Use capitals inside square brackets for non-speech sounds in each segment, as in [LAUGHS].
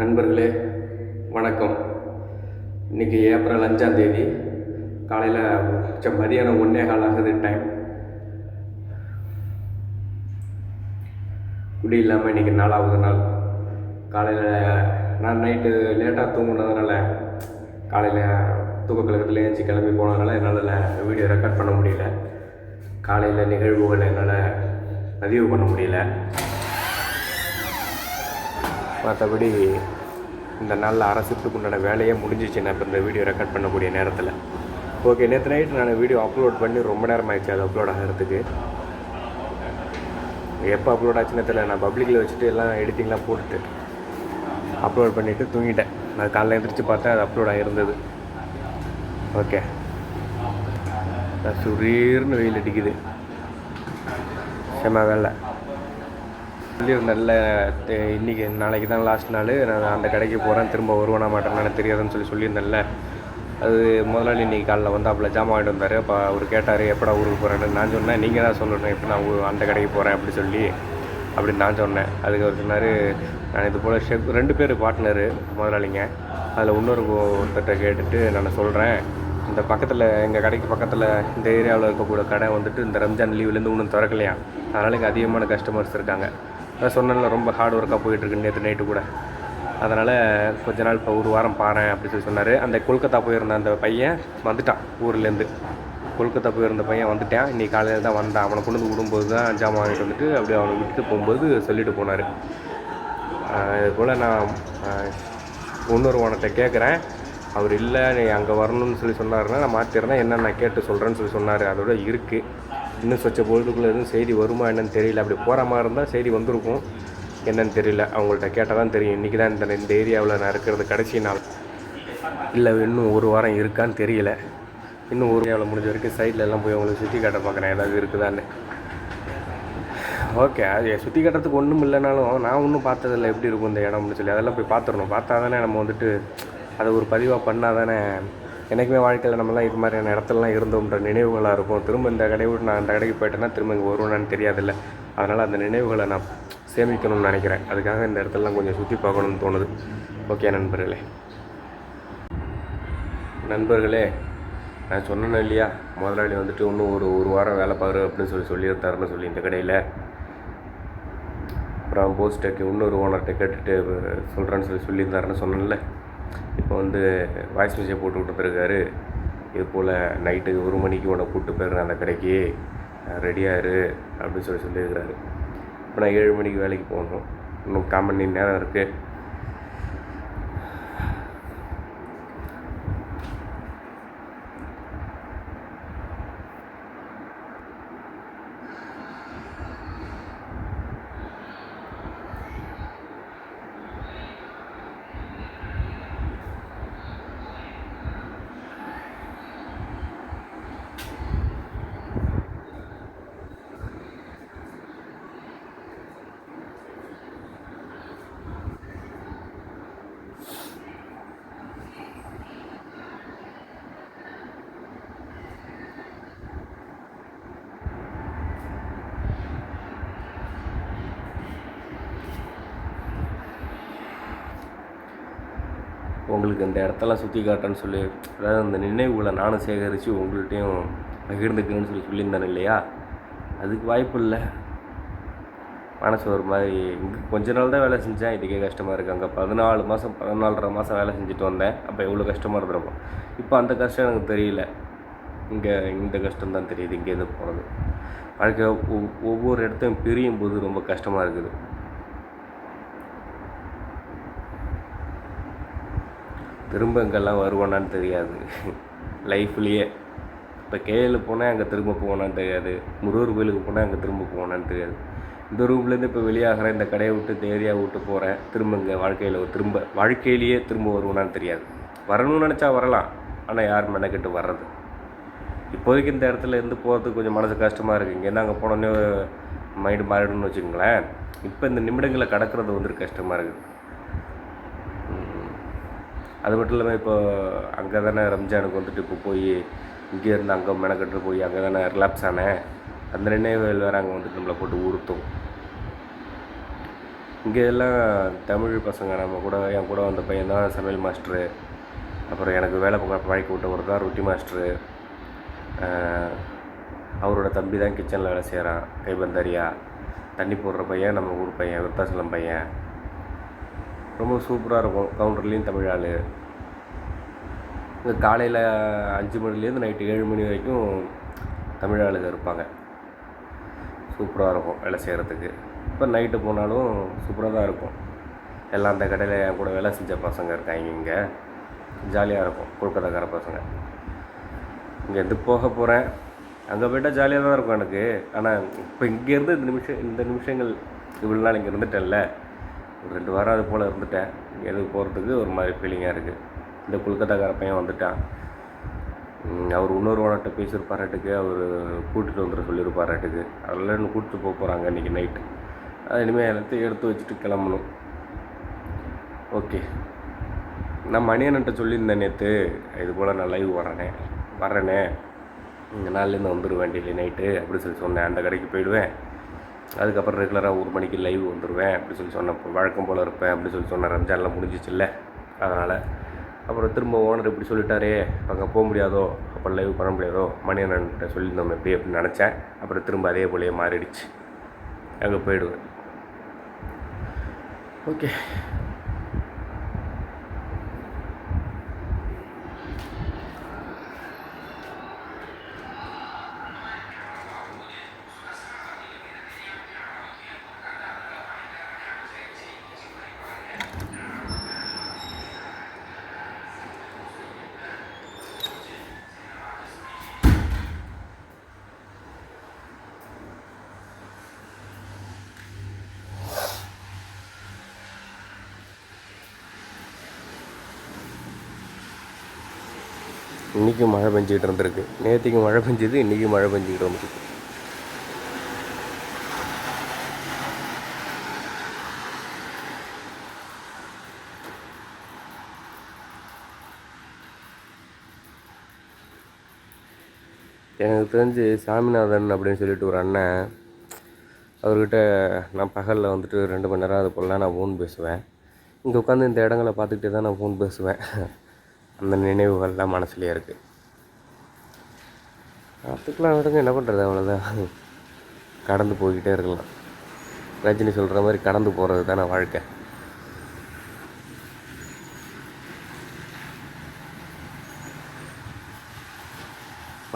நண்பர்களே வணக்கம். இன்றைக்கி ஏப்ரல் அஞ்சாம் தேதி. காலையில் மதியானம் ஒன்றே கால் ஆகுது டைம் இப்படி இல்லாமல் இன்றைக்கி நாலாவது நாள். காலையில் நான் நைட்டு லேட்டாக தூங்குனதுனால காலையில் தூக்க கழகத்தில் ஏஞ்சி கிளம்பி போனதுனால என்னால் வீடியோ ரெக்கார்ட் பண்ண முடியல. காலையில் நிகழ்வுகளை என்னால் பதிவு பண்ண முடியல. மற்றபடி இந்த நாளில் அரசுக்கு உண்டான வேலையே முடிஞ்சிச்சு. நான் இப்போ இந்த வீடியோ ரெக்கார்ட் பண்ணக்கூடிய நேரத்தில். ஓகே நேற்று நைட் நான் வீடியோ அப்லோட் பண்ணி ரொம்ப நேரம் ஆயிடுச்சு அது அப்லோட் ஆகிறதுக்கு. எப்போ அப்லோட் ஆச்சுன்னு தெரியல. நான் பப்ளிக்கில் வச்சுட்டு எல்லாம் எடிட்டிங்லாம் போட்டுட்டு அப்லோட் பண்ணிவிட்டு தூங்கிட்டேன். நான் காலைல எழுந்திரிச்சு பார்த்தா அது அப்லோட் ஆகிருந்தது ஓகே சுரீர்னு வெயில் அடிக்குது. செம்ம வேலை. சொல்லியிருந்தேன்ல இன்னைக்கு நாளைக்கு தான் லாஸ்ட் நாள். நான் அந்த கடைக்கு போகிறேன் திரும்ப வருவேனா மாட்டேன்னு தெரியாதுன்னு சொல்லி சொல்லியிருந்தேன்ல. அது முதலாளி இன்னைக்கு காலைல வந்து அப்போ ஜாமான் வாங்கிட்டு வந்தார். அப்போ அவர் கேட்டார் எப்படா ஊருக்கு போகிறேன்னு நான் சொன்னேன் நீங்கள் தான் சொல்லணும் இப்போ நான் அந்த கடைக்கு போகிறேன் அப்படி சொல்லி அப்படின்னு நான் சொன்னேன். அதுக்கு அவர் சொன்னார் நான் இது போல் ஷெஃப் ரெண்டு பேர் பார்ட்னரு முதலாளிங்க. அதில் இன்னொரு ஒருத்தர்கிட்ட கேட்டுட்டு நான் சொல்கிறேன் இந்த பக்கத்தில் எங்கள் கடைக்கு பக்கத்தில் இந்த ஏரியாவில் இருக்கக்கூடிய கடை வந்துட்டு இந்த ரம்ஜான் லீவ்லேருந்து இன்னும் திறக்கலையா? அதனால் இங்கே அதிகமான கஸ்டமர்ஸ் இருக்காங்க. நான் சொன்னேன்ல ரொம்ப ஹார்ட் ஒர்க்காக போயிட்டுருக்கு நேற்று நைட்டு கூட. அதனால் கொஞ்ச நாள் இப்போ ஒரு வாரம் பாரு அப்படின்னு சொல்லி சொன்னார். அந்த கொல்கத்தா போயிருந்த அந்த பையன் வந்துட்டான் ஊர்லேருந்து. கொல்கத்தா போயிருந்த பையன் வந்துட்டான். இன்றைக்கி காலையில் தான் வந்தான். அவனை கொண்டு வந்து விடும்போது தான் ஜாமான் வாங்கிட்டு வந்துட்டு அப்படியே அவனை விட்டு போகும்போது சொல்லிட்டு போனார். இது போல் நான் ஆஹ், இன்னொரு கேட்குறேன் அவர் இல்லை நீ அங்கே வரணும்னு சொல்லி சொன்னார்னா நான் மாற்றிடுறேன் என்ன நான் கேட்டு சொல்கிறேன்னு சொல்லி சொன்னார். அதோட இருக்குது இன்னும் சொச்ச பொழுதுக்குள்ளே எதுவும் செய்தி வருமா என்னன்னு தெரியல. அப்படி போகிற மாதிரி இருந்தால் செய்தி வந்திருக்கும். என்னன்னு தெரியல. அவங்கள்ட்ட கேட்டால் தான் தெரியும். இன்றைக்கி தான் இந்த இந்த ஏரியாவில் நான் இருக்கிறது கடைசி நாள். இல்லை இன்னும் ஒரு வாரம் இருக்கான்னு தெரியல. இன்னும் ஒரு ஏரியாவில் முடிஞ்ச வரைக்கும் சைடில் எல்லாம் போய் அவங்களுக்கு சுற்றி காட்ட பார்க்குறேன் ஏதாவது இருக்குதான்னு. ஓகே அது சுற்றி காட்டுறதுக்கு ஒன்றும் இல்லைனாலும் நான் ஒன்றும் பார்த்ததில்ல. எப்படி இருக்கும் இந்த இடம்னு சொல்லி அதெல்லாம் போய் பார்த்துடணும். பார்த்தா தானே நம்ம வந்துட்டு அதை ஒரு பதிவாக பண்ணால் தானே எனக்குமே வாழ்க்கையில் நம்மலாம் இது மாதிரியான இடத்துலலாம் இருந்தோம்ன்ற நினைவுகளாக இருக்கும். திரும்ப இந்த கடை விட்டு நான் அந்த கடைக்கு போயிட்டேன்னா திரும்ப இங்கே வருவேனான்னு தெரியாதில்ல. அதனால் அந்த நினைவுகளை நான் சேமிக்கணும்னு நினைக்கிறேன். அதுக்காக இந்த இடத்துலலாம் கொஞ்சம் சுற்றி பார்க்கணும்னு தோணுது. ஓகே நண்பர்களே. நண்பர்களே நான் சொன்னேன் இல்லையா? முதலாளி வந்துட்டு இன்னும் ஒரு ஒரு வாரம் வேலை பாரு அப்படின்னு சொல்லி சொல்லியிருந்தாருன்னு சொல்லி இந்த கடையில். அப்புறம் போஸ்டருக்கு இன்னொரு ஓனர்கிட்ட கேட்டுட்டு சொல்கிறேன்னு சொல்லி சொல்லியிருந்தாருன்னு சொன்னேன்ல. இப்போ வந்து வாய்ஸ் மெசேஜ் போட்டு கொடுத்துருக்காரு இது போல் நைட்டு ஒரு மணிக்கு உன்னை கூப்பிட்டு போயிடுறேன் அந்த கடைக்கு. ரெடியாக இரு அப்படின்னு சொல்லி சொல்லியிருக்கிறாரு. இப்போ நான் ஏழு மணிக்கு வேலைக்கு போகணும். இன்னும் கால் மணி நேரம் இருக்குது உங்களுக்கு இந்த இடத்தெல்லாம் சுற்றி காட்டேன்னு சொல்லி அதாவது அந்த நினைவுகளை நானும் சேகரித்து உங்கள்கிட்டையும் பகிர்ந்துக்கணும்னு சொல்லி சொல்லியிருந்தேன் இல்லையா? அதுக்கு வாய்ப்பு இல்லை. மனசு ஒரு மாதிரி இங்கே கொஞ்ச நாள் தான் வேலை செஞ்சேன். இதுக்கே கஷ்டமாக இருக்குது அங்கே பதினாலு மாதம் பதினாலரை மாதம் வேலை செஞ்சுட்டு வந்தேன். அப்போ எவ்வளோ கஷ்டமாக இருந்திருக்கும் இப்போ அந்த கஷ்டம் எனக்கு தெரியல. இங்கே இந்த கஷ்டம் தான் தெரியுது. இங்கேருந்து போகிறது வாழ்க்கை ஒவ்வொரு இடத்தையும் பிரியும் போது ரொம்ப கஷ்டமாக இருக்குது. திரும்ப இங்கெல்லாம் வருவோனான்னு தெரியாது. லைஃப்லேயே இப்போ கேஎல் போனால் அங்கே திரும்ப போகணான்னு தெரியாது. முருகர் கோயிலுக்கு போனால் அங்கே திரும்ப போகணான்னு தெரியாது. இந்த ரூம்லேருந்து இப்போ வெளியாகிறேன் இந்த கடையை விட்டு இந்த ஏரியா விட்டு போகிறேன் திரும்ப இங்கே வாழ்க்கையில் திரும்ப வாழ்க்கையிலேயே திரும்ப வருவோனான்னு தெரியாது. வரணும்னு நினச்சா வரலாம். ஆனால் யார் மெனக்கெட்டு வர்றது? இப்போதைக்கு இந்த இடத்துல இருந்து போகிறதுக்கு கொஞ்சம் மனசு கஷ்டமாக இருக்குது இங்கேருந்து அங்கே போனோடனே மைண்டு மாறிடும்னு வச்சுக்கோங்களேன். இப்போ இந்த நிமிடங்களை கடக்கிறது வந்துட்டு கஷ்டமாக இருக்குது. அது மட்டும் இல்லாமல் இப்போ அங்கே தானே ரம்ஜானுக்கு வந்துட்டு இப்போ போய் இங்கே இருந்து அங்கே மெனக்கட்டு போய் அங்கே தானே ரிலாக்ஸ் ஆனேன் அந்த நினைவுகள் வேறு அங்கே வந்துட்டு நம்மளை போட்டு உறுத்தும் இங்கே எல்லாம் தமிழ் பசங்க நம்ம கூட என் கூட வந்த பையன் தான் சமையல் மாஸ்டரு அப்புறம் எனக்கு வேலை ப- பழக்கி விட்டவர் தான் ரொட்டி மாஸ்டரு அவரோட தம்பி தான் கிச்சனில் வேலை செய்கிறான் கைபந்தாரியா தண்ணி போடுற பையன் நம்ம ஊர் பையன் விருத்தாசலம் பையன். ரொம்ப சூப்பராக இருக்கும் கவுண்டர்லேயும் தமிழ் ஆள் இங்கே காலையில் அஞ்சு மணிலேருந்து நைட்டு ஏழு மணி வரைக்கும் தமிழ் ஆளுங்க இருப்பாங்க. சூப்பராக இருக்கும் வேலை செய்கிறதுக்கு இப்போ நைட்டு போனாலும் சூப்பராக தான் இருக்கும். எல்லாம் அந்த கடையில் என் கூட வேலை செஞ்ச பசங்க இருக்காங்க இங்கே. ஜாலியாக இருக்கும் கொல்கத்தாக்கார பசங்க. இங்கேருந்து போக போகிறேன் அங்கே போயிட்டால் ஜாலியாக தான் இருக்கும் எனக்கு. ஆனால் இப்போ இங்கேருந்து இந்த நிமிஷம் இந்த நிமிஷங்கள் இவ்வளோ நாள் இங்கே இருந்துட்டேன்ல. ஒரு ரெண்டு வாரம் அது போல் இருந்துட்டேன். எதுக்கு போகிறதுக்கு ஒரு மாதிரி ஃபீலிங்காக இருக்குது இந்த கொல்கத்தாக்கார பையன் வந்துட்டான். அவர் இன்னொரு ஓனர்கிட்ட பேசியிருப்பாராட்டுக்கு அவர் கூட்டிகிட்டு வந்துட சொல்லியிருப்பாராட்டுக்கு. அதெல்லாம் இன்னும் கூட்டிட்டு போக போகிறாங்க இன்றைக்கி நைட்டு அது இனிமேல் எல்லாத்தையும் எடுத்து வச்சுட்டு கிளம்பணும். ஓகே நான் மணியன்கிட்ட சொல்லியிருந்தேன் நேற்று இது போல் நான் லைவ் வரேனே வரேனே. இந்த நாள்லேருந்து வந்துடுவேன் டெய்லி நைட்டு அப்படி சொல்லி சொன்னேன். அந்த கடைக்கு போயிடுவேன். அதுக்கப்புறம் ரெகுலராக ஒரு மணிக்கு லைவ் வந்துடுவேன் அப்படி சொல்லி சொன்னேன் வழக்கம் போல் இருப்பேன் அப்படி சொல்லி சொன்னேன் ரம்ஜான்லாம் முடிஞ்சிச்சுல்ல. அதனால் அப்புறம் திரும்ப ஓனர் இப்படி சொல்லிட்டாரே அங்கே போக முடியாதோ அப்போ லைவ் பண்ண முடியாதோ மணியண்ணன்கிட்ட சொல்லியிருந்தோம் எப்படி அப்படின்னு நினச்சேன். அப்புறம் திரும்ப அதே போலேயே மாறிடுச்சு. அங்கே போயிடுவேன். ஓகே இன்றைக்கும் மழை பெஞ்சிக்கிட்டு இருந்திருக்கு. நேற்றுக்கு மழை பெஞ்சது இன்றைக்கும் மழை பெஞ்சிக்கிட்டு இருந்திருக்கு. எனக்கு தெரிஞ்சு சாமிநாதன் அப்படின்னு சொல்லிட்டு ஒரு அண்ணன் அவர்கிட்ட நான் பகலில் வந்துட்டு ரெண்டு மணி நேரம் அது போலலாம் நான் ஃபோன் பேசுவேன். இங்கே உட்காந்து இந்த இடங்களை பார்த்துக்கிட்டே தான் நான் ஃபோன் பேசுவேன். அந்த நினைவுகள்லாம் மனசுலேயே இருக்குது அதுக்கெலாம் விடுங்க என்ன பண்ணுறது அவ்வளோதான் கடந்து போய்கிட்டே இருக்கலாம். ரஜினி சொல்கிற மாதிரி கடந்து போகிறது தானே வாழ்க்கை.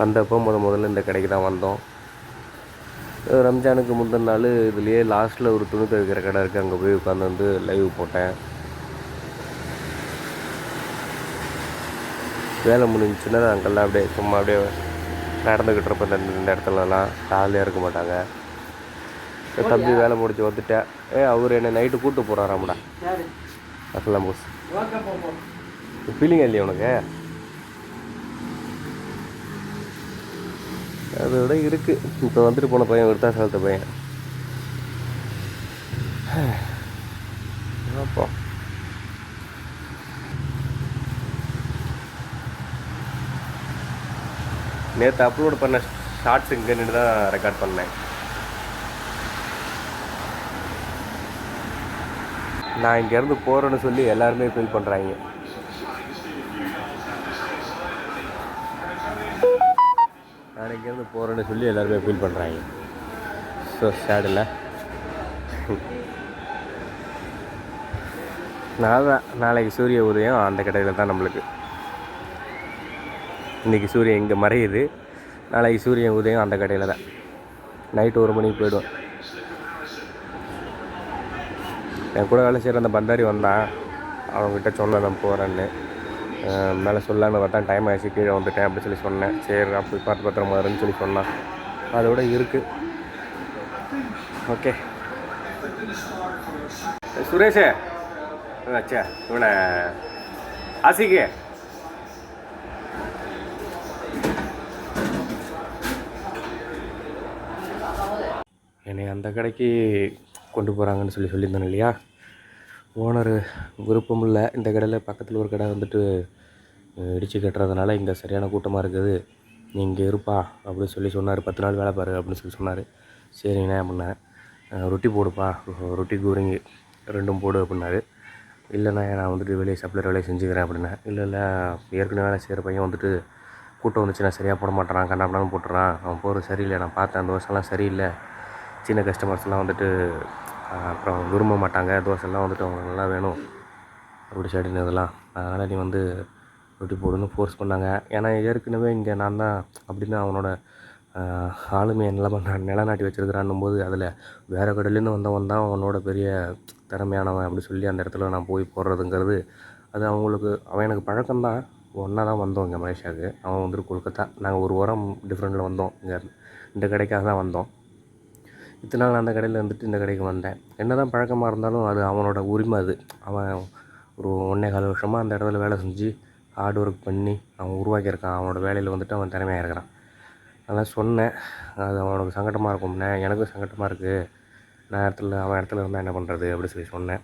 வந்தப்போ முத முதல்ல இந்த கடைக்கு தான் வந்தோம். ரம்ஜானுக்கு முந்தின நாள் இதுலேயே லாஸ்ட்டில் ஒரு துணி துவைக்கிற கடை இருக்குது அங்கே போய் உட்காந்து வந்து லைவ் போட்டேன். வேலை முடிஞ்சுச்சுன்னா அங்கெல்லாம் அப்படியே சும்மா அப்படியே நடந்துக்கிட்டு இருப்பேன். இந்த இந்த இடத்துலலாம் காலையாக இருக்க மாட்டாங்க. தம்பி வேலை முடிச்சு வந்துட்டேன் ஏ அவர் என்னை நைட்டு கூப்பிட்டு போகிறாராம்டா அசலாம் போஸ் ஃபீலிங் இல்லையா உனக்கு? அதோட இருக்குது இப்போ வந்துட்டு போன பையன் விருத்தாசலத்த பையன். அப்போ நேற்று அப்லோட் பண்ண ஷார்ட்ஸ் இங்கே நின்று தான் ரெக்கார்ட் பண்ணேன். நான் இங்கேருந்து போகிறேன்னு சொல்லி எல்லாருமே ஃபீல் பண்ணுறாங்க நான் இங்கேருந்து போகிறேன்னு சொல்லி எல்லாருமே ஃபீல் பண்ணுறாங்க ஸோ சேட் இல்லை. [LAUGHS] நான் தான் நாளைக்கு சூரிய உதயம் அந்த கடையில் தான் நம்மளுக்கு. இன்றைக்கி சூரியன் இங்கே மறையுது. நாளைக்கு சூரியன் உதயம் அந்த கடையில் தான். நைட்டு ஒரு மணிக்கு போயிடுவேன். என் கூட வேலை செய்கிற அந்த பந்தாரி வந்தான். அவங்ககிட்ட சொன்னேன் நான் போகிறேன்னு மேலே சொல்லான்னு பார்த்தா டைம் ஆகிடுச்சு கீழே வந்துட்டேன் அப்படி சொல்லி சொன்னேன். சரி அப்படி பார்த்து பத்திரமா இருன்னு சொல்லி சொன்னான். அதோட இருக்குது ஓகே சுரேஷே. அச்சா இவனை ஆசிக்கு. என்னை அந்த கடைக்கு கொண்டு போகிறாங்கன்னு சொல்லி சொல்லியிருந்தேன் இல்லையா? ஓனர் விருப்பம் இல்லை இந்த கடையில் பக்கத்தில் ஒரு கடை வந்துட்டு இடித்து இடிச்சு கட்டுறதுனால இங்கே சரியான கூட்டமாக இருக்குது. நீ இங்கே இருப்பா அப்படின்னு சொல்லி சொன்னார். பத்து நாள் வேலை பாரு அப்படின்னு சொல்லி சொன்னார். சரிங்கண்ணே அப்படின்னேன் ரொட்டி போடுப்பா. ரொட்டி கூறிங்க. ரெண்டும் போடு அப்படின்னாரு. இல்லைண்ணா நான் வந்துட்டு வெளியே சப்ளையர் வேலையை செஞ்சுக்கிறேன் அப்படின்னா. இல்லை இல்லை ஏற்கனவே வேலை செய்கிற பையன் வந்துட்டு கூட்டம் வந்துச்சு நான் சரியாக போட மாட்டேறான். கண்ணாப்பண்ணான்னு போட்டுறான். அவன் போகிறது சரியில்லை. நான் பார்த்தேன். அந்த வருஷம்லாம் சரியில்லை. சின்ன கஸ்டமர்ஸ்லாம் வந்துட்டு அப்புறம் விரும்ப மாட்டாங்க. தோசைலாம் வந்துட்டு அவங்களுக்கு நல்லா வேணும். அப்படி சைடுன்னு இதெல்லாம் அதனால் நீ வந்து ரொட்டி போடுன்னு ஃபோர்ஸ் பண்ணாங்க. ஏன்னா ஏற்கனவே இங்கே நான் தான் அப்படின்னு அவனோட ஆளுமையை நிலம நிலநாட்டி வச்சுருக்கிறான்னும் போது அதில் வேறு கடையிலேருந்து வந்தவன் தான் அவனோட பெரிய திறமையானவன் அப்படி சொல்லி அந்த இடத்துல நான் போய் போடுறதுங்கிறது அது அவங்களுக்கு அவன் எனக்கு பழக்கம்தான் ஒன்றா தான் வந்தோம் இங்கே மலேசியாவுக்கு. அவன் வந்துட்டு கொல்கத்தா. நாங்கள் ஒரு வாரம் டிஃப்ரெண்ட்டில் வந்தோம். இங்கே இந்த கடைக்காக தான் வந்தோம். இத்தனை நாள் நான் அந்த கடையில் இருந்துட்டு இந்த கடைக்கு வந்தேன். என்ன தான் பழக்கமாக இருந்தாலும் அது அவனோட உரிமை அது. அவன் ஒரு ஒன்றே கால் வருஷமாக அந்த இடத்துல வேலை செஞ்சு ஹார்ட் ஒர்க் பண்ணி அவன் உருவாக்கியிருக்கான். அவனோட வேலையில் வந்துட்டு அவன் திறமையாக இருக்கிறான். அதெல்லாம் சொன்னேன் அது அவனுக்கு சங்கடமாக இருக்கும்ண்ணே எனக்கும் சங்கடமாக இருக்குது நான் இடத்துல அவன் இடத்துல இருந்தால் என்ன பண்ணுறது அப்படி சொல்லி சொன்னேன்.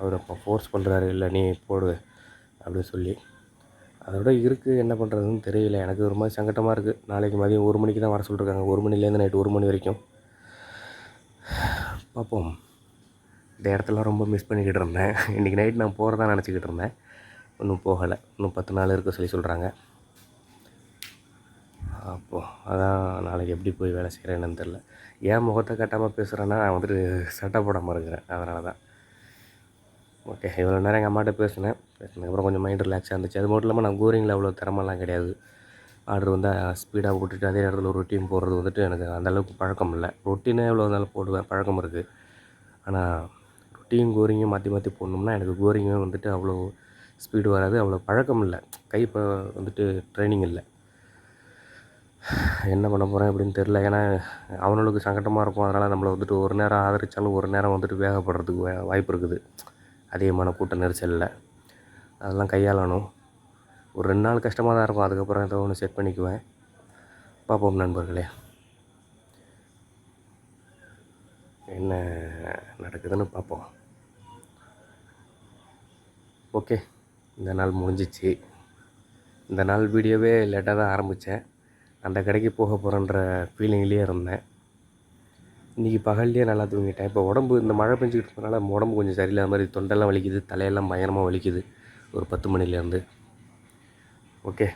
அவர் அப்போ ஃபோர்ஸ் பண்ணுறாரு இல்லை நீ போடு அப்படின்னு சொல்லி. அதோட இருக்குது என்ன பண்ணுறதுன்னு தெரியல. எனக்கு ஒரு மாதிரி சங்கடமாக இருக்குது நாளைக்கு மதியம் ஒரு மணிக்கு தான் வர சொல்லியிருக்காங்க ஒரு மணிலேருந்து நைட்டு ஒரு மணி வரைக்கும். பார்ப்போம். இந்த இடத்துல ரொம்ப மிஸ் பண்ணிக்கிட்டு இருந்தேன். இன்றைக்கி நைட் நான் போகிறதா நினச்சிக்கிட்டு இருந்தேன். இன்னும் போகலை. இன்னும் பத்து நாள் இருக்க சொல்லி சொல்கிறாங்க அப்போது அதான் நாளைக்கு எப்படி போய் வேலை செய்கிறேன்னு தெரில ஏன் முகத்தை கட்டாமல் பேசுகிறேன்னா நான் வந்துட்டு சட்டை போடாமல் இருக்கிறேன் அதனால தான் ஓகே இவ்வளோ நேரம் எங்கள் அம்மாட்ட பேசினேன். பேசினதுக்கப்புறம் கொஞ்சம் மைண்ட் ரிலாக்ஸாக இருந்துச்சு. அது மட்டும் இல்லாமல் நான் கூரிங்கில் அவ்வளோ திறமெல்லாம் கிடையாது. ஆர்டர் வந்து ஸ்பீடாக போட்டுட்டு அதே நேரத்தில் ஒரு ரொட்டீன் போடுறது வந்துட்டு எனக்கு அந்தளவுக்கு பழக்கம் இல்லை. ரொட்டீனே எவ்வளோ இருந்தாலும் போடுவேன் பழக்கம் இருக்குது ஆனால் ரொட்டீன் கோரிங்கும் மாற்றி மாற்றி போடணும்னா எனக்கு கோரிங்கே வந்துட்டு அவ்வளோ ஸ்பீடு வராது அவ்வளோ பழக்கம் இல்லை. கை இப்போ வந்துட்டு ட்ரைனிங் இல்லை. என்ன பண்ண போகிறேன் அப்படின்னு தெரில ஏன்னா அவனுக்கு சங்கடமாக இருக்கும். அதனால் நம்மளை வந்துட்டு ஒரு நேரம் ஆதரித்தாலும் ஒரு நேரம் வந்துட்டு வேகப்படுறதுக்கு வாய்ப்பு இருக்குது. அதிகமான கூட்ட நெரிசலில். அதெல்லாம் கையாளணும். ஒரு ரெண்டு நாள் கஷ்டமாக தான் இருக்கும். அதுக்கப்புறம் ஏதோ ஒன்று செட் பண்ணிக்குவேன். பார்ப்போம் நண்பர்களே. என்ன நடக்குதுன்னு பார்ப்போம். ஓகே இந்த நாள் முடிஞ்சிச்சு. இந்த நாள் வீடியோவே லேட்டாக தான் ஆரம்பித்தேன் அந்த கடைக்கு போக போகிறேன்ற ஃபீலிங்லேயே இருந்தேன். இன்றைக்கி பகல்லையே நல்லா தூங்கிட்டேன். இப்போ உடம்பு இந்த மழை பெஞ்சிக்கிட்டு இருக்கனால உடம்பு கொஞ்சம் சரியில்லாத மாதிரி தொண்டெல்லாம் வலிக்குது தலையெல்லாம் பயங்கரமாக வலிக்குது. ஒரு பத்து மணிலேருந்து. ஓகே.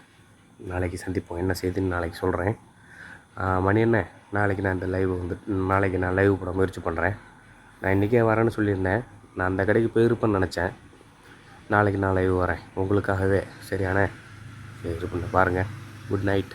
நாளைக்கு சந்திப்போம். என்ன செய்துன்னு நாளைக்கு சொல்கிறேன் மணி என்ன? நாளைக்கு நான் இந்த லைவ் வந்து நாளைக்கு நான் லைவ் போட முயற்சி பண்ணுறேன் நான் இன்றைக்கே வரேன்னு சொல்லியிருந்தேன். நான் அந்த கடைக்கு போயிருப்பேன்னு நினச்சேன். நாளைக்கு நான் லைவ் வரேன். உங்களுக்காகவே. சரியாண்ணே சரி பண்ண. பாருங்கள் குட் நைட்